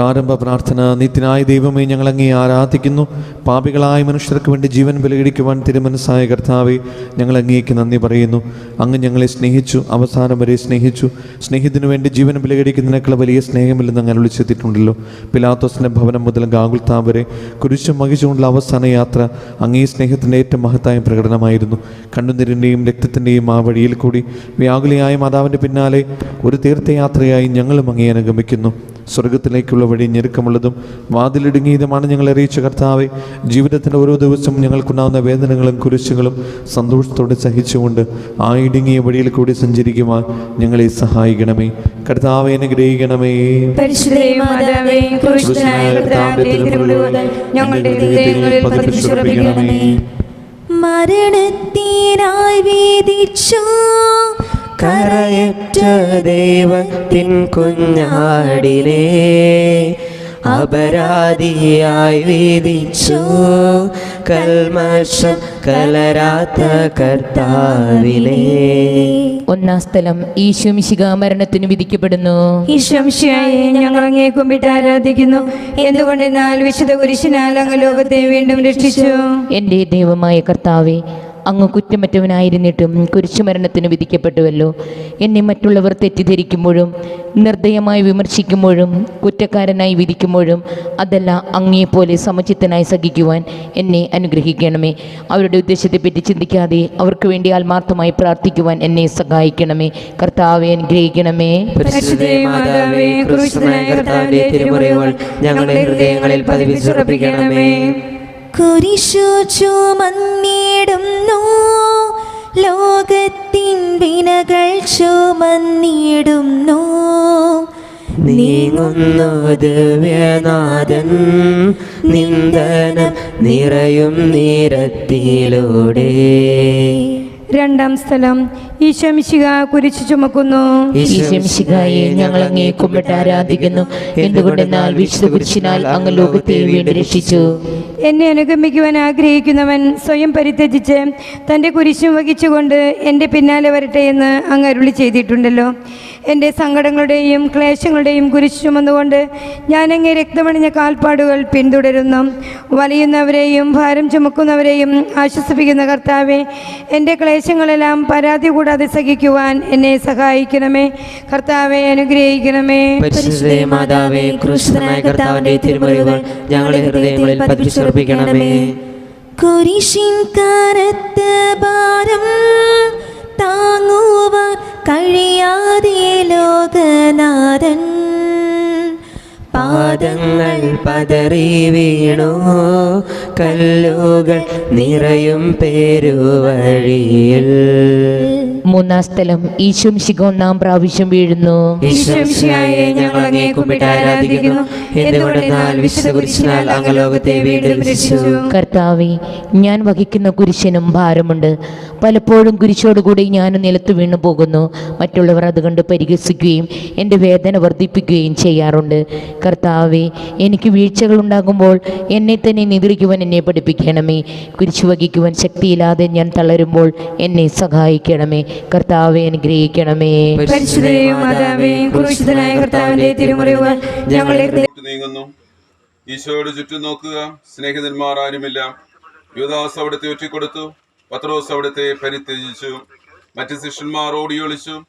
പ്രാരംഭ പ്രാർത്ഥന. നിത്യനായ ദൈവമേ ഞങ്ങൾ അങ്ങേ ആരാധിക്കുന്നു. പാപികളായ മനുഷ്യർക്ക് വേണ്ടി ജീവൻ വിലയിടിക്കുവാൻ തിരുമനസ്സായ കർത്താവെ ഞങ്ങൾ അങ്ങേക്ക് നന്ദി പറയുന്നു. അങ്ങ് ഞങ്ങളെ സ്നേഹിച്ചു അവസാനം വരെ സ്നേഹിച്ചു. സ്നേഹത്തിനു വേണ്ടി ജീവൻ വിലയിടിക്കുന്നതിനേക്കാൾ വലിയ സ്നേഹമില്ലെന്ന് അങ്ങനെ വിളിച്ചെത്തിയിട്ടുണ്ടല്ലോ പിലാത്തോസിന്റെ ഭവനം മുതൽ ഗാഗുൽത്താം വരെ കുരിശും വഹിച്ചുകൊണ്ടുള്ള അവസാന യാത്ര അങ്ങേ സ്നേഹത്തിന്റെ ഏറ്റവും മഹത്തായ പ്രകടനമായിരുന്നു. കണ്ണുനീരിന്റെയും രക്തത്തിന്റെയും ആ വഴിയിൽ കൂടി വ്യാകുലയായ മാതാവിന്റെ പിന്നാലെ ഒരു തീർത്ഥയാത്രയായി ഞങ്ങളും അങ്ങേ അനുഗമിക്കുന്നു. സ്വർഗത്തിലേക്കുള്ള വഴി ഞെരുക്കമുള്ളതും വാതിലിടുങ്ങിയതുമാണ് ഞങ്ങൾ അറിയിച്ച കർത്താവെ. ജീവിതത്തിന്റെ ഓരോ ദിവസവും ഞങ്ങൾക്കുണ്ടാകുന്ന വേദനകളും കുരിശുകളും സന്തോഷത്തോടെ സഹിച്ചുകൊണ്ട് ആ ഇടുങ്ങിയ വഴിയിൽ കൂടി സഞ്ചരിക്കുവാൻ ഞങ്ങളെ സഹായിക്കണമേ. കർത്താവെ അനുഗ്രഹിക്കണമേ. മരണത്തിനായി വീതിച്ചു കരയറ്റ ദൈവത്തിൻ കുഞ്ഞാടിനെ അപരാധിയായി വിധിച്ചു കൽമശം കലരാത്ത കർത്താവിനെ ഒന്നാം സ്ഥലം ഈശ്വംശിക മരണത്തിന് വിധിക്കപ്പെടുന്നു. ഈശ്വംശിയായി ഞങ്ങൾ അങ്ങേ കുമ്പിട്ട് ആരാധിക്കുന്നു. എന്തുകൊണ്ടെന്നാൽ വിശുദ്ധ കുരിശിനാൽ അങ്ങ് ലോകത്തെ വീണ്ടും രക്ഷിച്ചു. എന്റെ ദൈവമായ കർത്താവെ അങ്ങ് കുറ്റമറ്റവനായിരുന്നിട്ടും കുരിശുമരണത്തിന് വിധിക്കപ്പെട്ടുവല്ലോ. എന്നെ മറ്റുള്ളവർ തെറ്റിദ്ധരിക്കുമ്പോഴും നിർദ്ദയമായി വിമർശിക്കുമ്പോഴും കുറ്റക്കാരനായി വിധിക്കുമ്പോഴും അതല്ല അങ്ങേപ്പോലെ സമചിത്തനായി സഹിക്കുവാൻ എന്നെ അനുഗ്രഹിക്കണമേ. അവരുടെ ഉദ്ദേശത്തെപ്പറ്റി ചിന്തിക്കാതെ അവർക്ക് വേണ്ടി ആത്മാർത്ഥമായി പ്രാർത്ഥിക്കുവാൻ എന്നെ സഹായിക്കണമേ. കർത്താവെ അനുഗ്രഹിക്കണമേ. ഞങ്ങളുടെ ഹൃദയങ്ങളിൽ പതിപ്പിച്ചുറപ്പിക്കണമേ. കുരിശു ചുമന്നിടുന്നു ലോകത്തിൻ വിനകൾ ചുമന്നിടുന്നു നീങ്ങുന്നു ദിവ്യനാഥൻ. നിന്ദനം നിറയും നീരത്തിലൂടെ. രണ്ടാം സ്ഥലം. ഈശമിശിക കുരിശു ചുമക്കുന്നു. ഈശ്വംശികായെ ഞങ്ങൾ അങ്ങേ കുമ്പിട്ട് ആരാധിക്കുന്നു. എന്തുകൊണ്ടെന്നാൽ വിശുദ്ധ കുരിശിനാൽ അങ്ങ് ലോകത്തെ വീണ്ടും രക്ഷിച്ചു. എന്നെ അനുഗമിക്കുവാൻ ആഗ്രഹിക്കുന്നവൻ സ്വയം പരിത്യജിച്ച് തന്റെ കുരിശും വഹിച്ചുകൊണ്ട് എന്റെ പിന്നാലെ വരട്ടെ എന്ന് അങ്ങ് അരുളി ചെയ്തിട്ടുണ്ടല്ലോ. എന്റെ സങ്കടങ്ങളുടെയും ക്ലേശങ്ങളുടെയും കുരിശ് ചുമന്നുകൊണ്ട് ഞാൻ അങ്ങേ രക്തമണിഞ്ഞ കാൽപ്പാടുകൾ പിന്തുടരുന്നു. വലിയുന്നവരെയും ഭാരം ചുമക്കുന്നവരെയും ആശ്വസിപ്പിക്കുന്ന കർത്താവെ എന്റെ ക്ലേശങ്ങളെല്ലാം പരാതി കൂടാതെ സഹിക്കുവാൻ എന്നെ സഹായിക്കണമേ. കർത്താവെ അനുഗ്രഹിക്കണമേ. മാതാവേ ക്രൂശനായ കർത്താവിന്റെ തിരുമുറിവുകൾ ഞങ്ങളുടെ ഹൃദയങ്ങളിൽ പതിപ്പിച്ചുറപ്പിക്കണമേ. കുരിശിൻ കനത്ത ഭാരം ലോകനാഥൻ പാദങ്ങൾ പതറി വീണു. കല്ലുകൾ നിറയും പേരുവഴിയിൽ മൂന്നാം സ്ഥലം ഈശ്വംശിക ഒന്നാം പ്രാവശ്യം വീഴുന്നു. ഞങ്ങൾ അങ്ങേ കുമ്പിട്ട് ആരാധിക്കുന്നു. എന്തുകൊണ്ടെന്നാൽ വിശുദ്ധ കുരിശിനാൽ അങ്ങ് ലോകത്തെ വീണ്ടും കർത്താവെ ഞാൻ വഹിക്കുന്ന കുരിശനും ഭാരമുണ്ട്. പലപ്പോഴും കുരിശോടുകൂടി ഞാൻ നിലത്ത് വീണു പോകുന്നു. മറ്റുള്ളവർ അതുകൊണ്ട് പരിഹസിക്കുകയും എന്റെ വേദന വർദ്ധിപ്പിക്കുകയും ചെയ്യാറുണ്ട്. കർത്താവെ എനിക്ക് വീഴ്ചകൾ ഉണ്ടാകുമ്പോൾ എന്നെ തന്നെ നിദ്രിക്കുവാൻ എന്നെ പഠിപ്പിക്കണമേ. കുരിച്ചു വഹിക്കുവാൻ ശക്തിയില്ലാതെ ഞാൻ തളരുമ്പോൾ എന്നെ സഹായിക്കണമേ. കർത്താവെ അനുഗ്രഹിക്കണമേ. ഈശോയുടെ നീങ്ങുന്നു. ചുറ്റും നോക്കുക. സ്നേഹിതന്മാർ ആരുമില്ല. യുവദാസ് അവിടുത്തെ ഒറ്റിക്കൊടുത്തു. പത്രോസ് അവിടുത്തെ പരിത്യജിച്ചു. മറ്റ് ശിഷ്യന്മാർ ഓടിയൊളിച്ചു.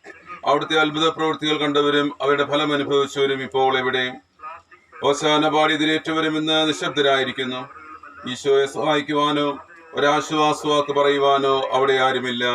അവിടുത്തെ അത്ഭുത പ്രവൃത്തികൾ കണ്ടവരും അവരുടെ ഫലം അനുഭവിച്ചവരും ഇപ്പോൾ എവിടെ? ഓശാന പാടി ഇന്ന് നിശബ്ദരായിരിക്കുന്നു. ഈശോയെ സഹായിക്കുവാനോ ഒരാശ്വാസവാക്ക് പറയുവാനോ അവിടെ ആരുമില്ല.